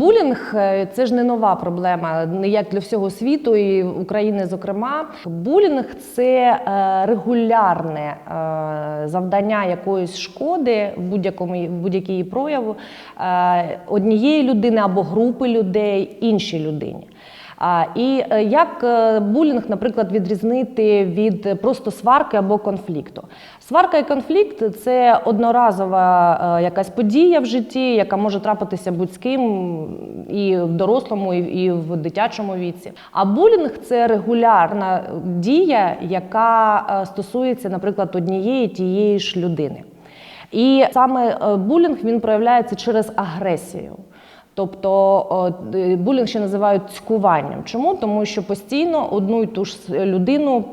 Булінг е, це ж не нова проблема, не як для всього світу і України, зокрема. Булінг це е, регулярне е, завдання якоїсь шкоди в будь-якому будь-якій прояву однієї людини або групи людей іншій людині. І е, як е, булінг, наприклад, відрізнити від просто сварки або конфлікту? Сварка і конфлікт це одноразова е, якась подія в житті, яка може трапитися будь з ким і в дорослому, і в дитячому віці. А булінг це регулярна дія, яка стосується, наприклад, однієї тієї ж людини. І саме булінг він проявляється через агресію. Тобто булінг ще називають цькуванням. Чому? Тому що постійно одну і ту ж людину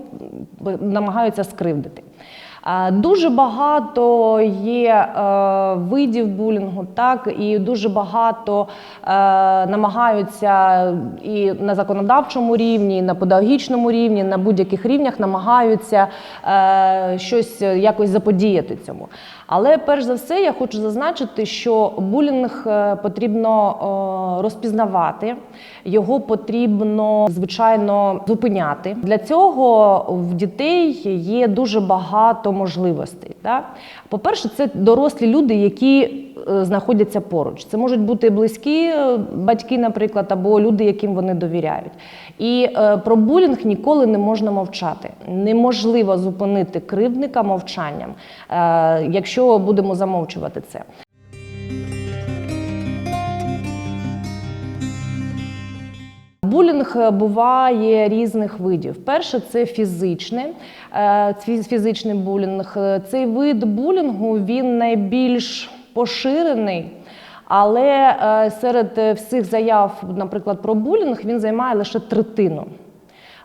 намагаються скривдити. А, Дуже багато є е, видів булінгу, так і дуже багато е, намагаються і на законодавчому рівні, і на педагогічному рівні, на будь-яких рівнях намагаються е, щось якось заподіяти цьому. Але перш за все я хочу зазначити, що булінг е, потрібно е, розпізнавати, його потрібно звичайно зупиняти. Для цього в дітей є дуже багато можливостей. Так? По-перше, це дорослі люди, які е, знаходяться поруч. Це можуть бути близькі е, батьки, наприклад, або люди, яким вони довіряють. І е, про булінг ніколи не можна мовчати. Неможливо зупинити кривдника мовчанням, е, якщо будемо замовчувати це. Булінг е, буває різних видів. Перше це фізичне, е, фізичний булінг. Е, Цей вид булінгу він найбільш поширений, але серед всіх заяв, наприклад, про булінг, він займає лише третину.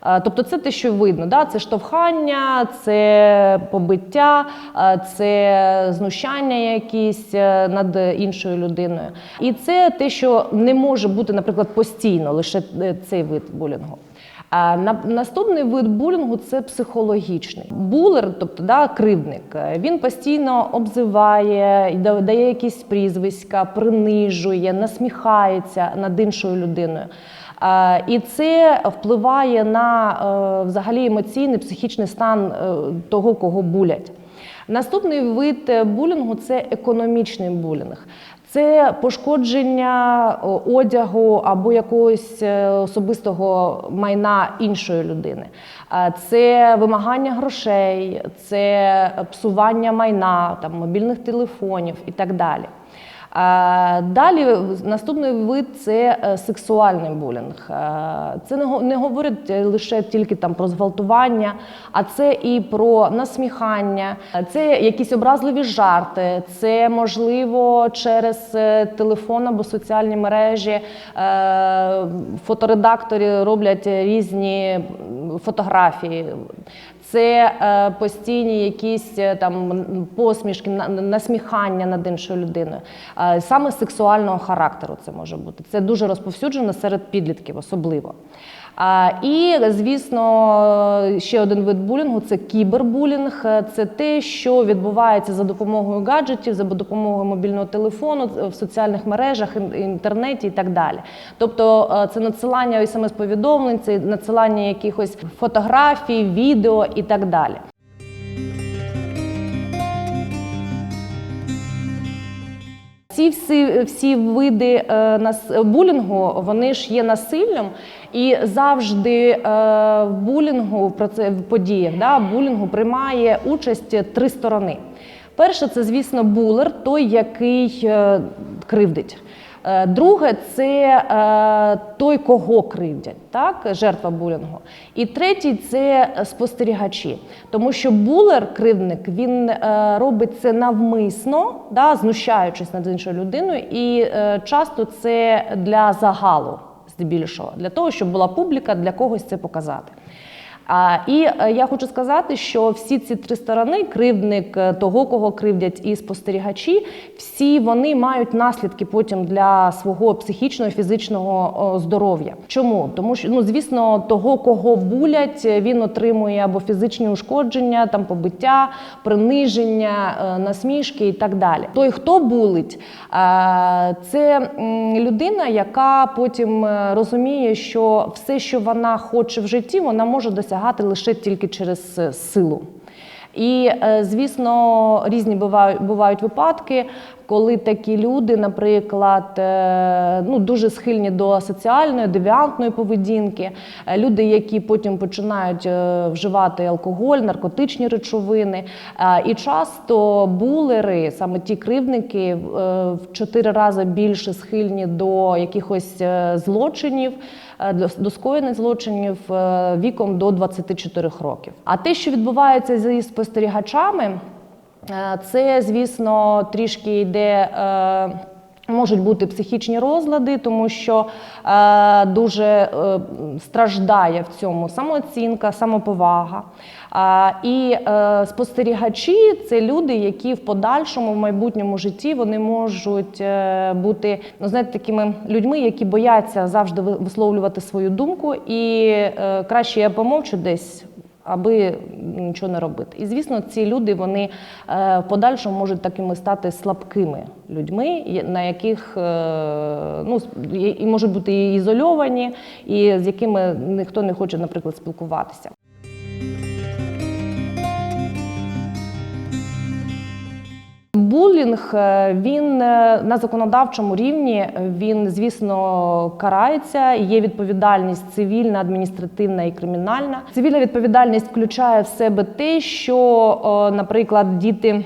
Е, Тобто це те, що видно, да? це штовхання, це побиття, е, це знущання якісь е, над іншою людиною. І це те, що не може бути, наприклад, постійно, лише цей вид булінгу. А наступний вид булінгу це психологічний. Булер, тобто да, кривдник, він постійно обзиває, да- дає якісь прізвиська, принижує, насміхається над іншою людиною. Е, І це впливає на е, взагалі емоційний, психічний стан е, того, кого булять. Наступний вид булінгу це економічний булінг. Це пошкодження одягу або якогось особистого майна іншої людини. Це вимагання грошей, це псування майна, там, мобільних телефонів і так далі. Далі наступний вид це е, сексуальний булінг. Це не говорить лише тільки там про зґвалтування, а це і про насміхання, це якісь образливі жарти, це можливо через е, телефон або соціальні мережі. Фоторедактори роблять різні фотографії. Це е, постійні якісь е, там посмішки, насміхання над іншою людиною. Е, саме сексуального характеру це може бути. Це дуже розповсюджено серед підлітків, особливо. І, звісно, ще один вид булінгу це кібербулінг. Це те, що відбувається за допомогою гаджетів, за допомогою мобільного телефону, в соціальних мережах, інтернеті і так далі. Тобто е, це надсилання смс-повідомлень, це надсилання якихось фотографій, відео і так далі. Ці всі, всі види е, нас, булінгу вони ж є насиллям, і завжди е, в булінгу в проце- в подіях да, булінгу приймає участь три сторони. Перше, це, звісно, булер, той, який е, кривдить. Е, Друге це е, той, кого кривдять, так, жертва булінгу. І третій це спостерігачі. Тому що булер, кривдник, він е, робить це навмисно, да, знущаючись над іншою людиною, і часто це для загалу, здебільшого, для того, щоб була публіка, для когось це показати. І е, я хочу сказати, що всі ці три сторони, кривдник е, того, кого кривдять, і спостерігачі, всі вони мають наслідки потім для свого психічного і фізичного здоров'я. Чому? Тому що ну звісно, того, кого булять, е, він отримує або фізичні ушкодження, там побиття, приниження, насмішки і так далі. Той, хто булить, це людина, яка потім розуміє, що все, що вона хоче в житті, вона може досягати лише тільки через е, силу. І, е, звісно, різні бувають, випадки, коли такі люди, наприклад, е, ну, дуже схильні до соціальної, девіантної поведінки, люди, які потім починають вживати алкоголь, наркотичні речовини. І часто булери, саме ті кривдники, е, в чотири рази більше схильні до якихось злочинів, до- до скоєних злочинів е, віком до 24 років. А те, що відбувається зі спостерігачами, е, це, звісно, трішки йде. Е, Можуть бути психічні розлади, тому що е, дуже е, страждає в цьому самооцінка, самоповага. А, і е, спостерігачі це люди, які в подальшому в майбутньому житті вони можуть е, бути ну, знаєте, такими людьми, які бояться завжди висловлювати свою думку, і е, краще я помовчу десь. Аби нічого не робити, і звісно, ці люди вони е, в подальшому можуть такими стати слабкими людьми, на яких е, ну і можуть бути ізольовані, і з якими ніхто не хоче, наприклад, спілкуватися. Булінг е, він е, на законодавчому рівні е, він, звісно, карається. Є відповідальність цивільна, адміністративна і кримінальна. Цивільна відповідальність включає в себе те, що, наприклад, діти.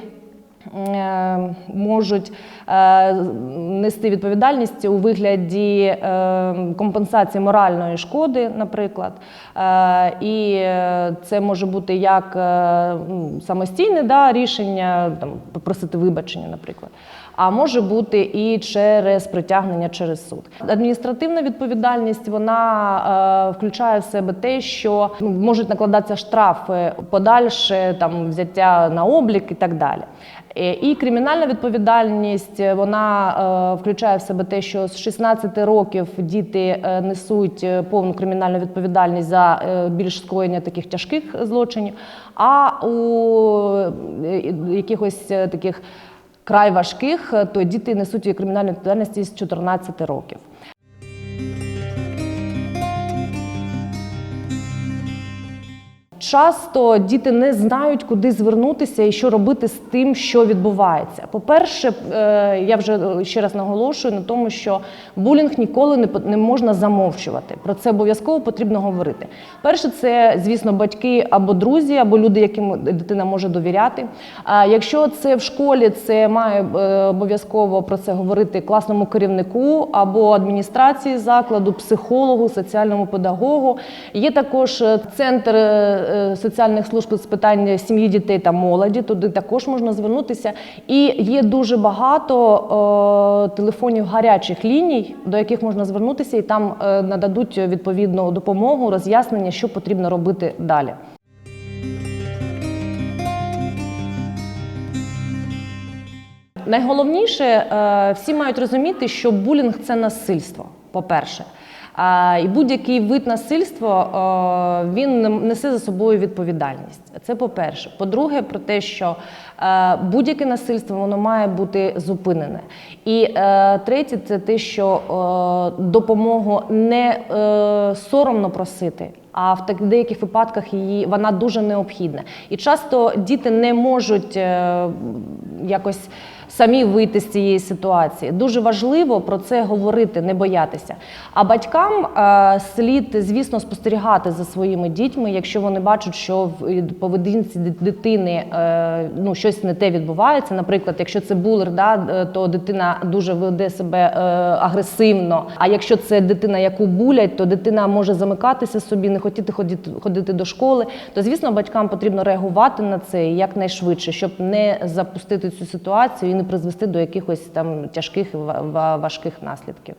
Можуть е, нести відповідальність у вигляді е, компенсації моральної шкоди, наприклад. Е, І це може бути як самостійне да, рішення, там, попросити вибачення, наприклад. А може бути і через притягнення через суд. Адміністративна відповідальність вона е, включає в себе те, що можуть накладатися штрафи, подальше там взяття на облік і так далі. І кримінальна відповідальність е, вона е, включає в себе те, що з 16 років діти е, несуть повну кримінальну відповідальність за більш скоєння таких тяжких злочинів. А у якихось таких край важких, то діти несуть кримінальну відповідальність з 14 років. Часто діти не знають, куди звернутися і що робити з тим, що відбувається. По-перше, е, я вже ще раз наголошую на тому, що булінг ніколи не можна замовчувати. Про це обов'язково потрібно говорити. Перше, це, звісно, батьки або друзі, або люди, яким дитина може довіряти. А якщо це в школі, це має е, обов'язково про це говорити класному керівнику або адміністрації закладу, психологу, соціальному педагогу. Є також е, центр е, е, соціальних служб з питань сім'ї, дітей та молоді. Туди також можна звернутися. І є дуже багато е, телефонів гарячих ліній, до яких можна звернутися, і там е, нададуть відповідну допомогу, роз'яснення, що потрібно робити далі. Найголовніше, е, всі мають розуміти, що булінг це насильство, по-перше. А, І будь-який вид насильства е, він несе за собою відповідальність. Це по-перше. По-друге, про те, що е, будь-яке насильство воно має бути зупинене. І е, третє, це те, що допомогу не соромно просити, а в так деяких випадках її вона дуже необхідна. І часто діти не можуть якось самі вийти з цієї ситуації. Дуже важливо про це говорити, не боятися. А батькам е, слід, звісно, спостерігати за своїми дітьми, якщо вони бачать, що в поведінці дитини е, ну, щось не те відбувається. Наприклад, якщо це булер, да, е, то дитина дуже веде себе агресивно. А якщо це дитина, яку булять, то дитина може замикатися собі, не хотіти ходити, ходити до школи. То, звісно, батькам потрібно реагувати на це якнайшвидше, щоб не запустити цю ситуацію і не призвести до якихось там тяжких ва- ва- важких наслідків.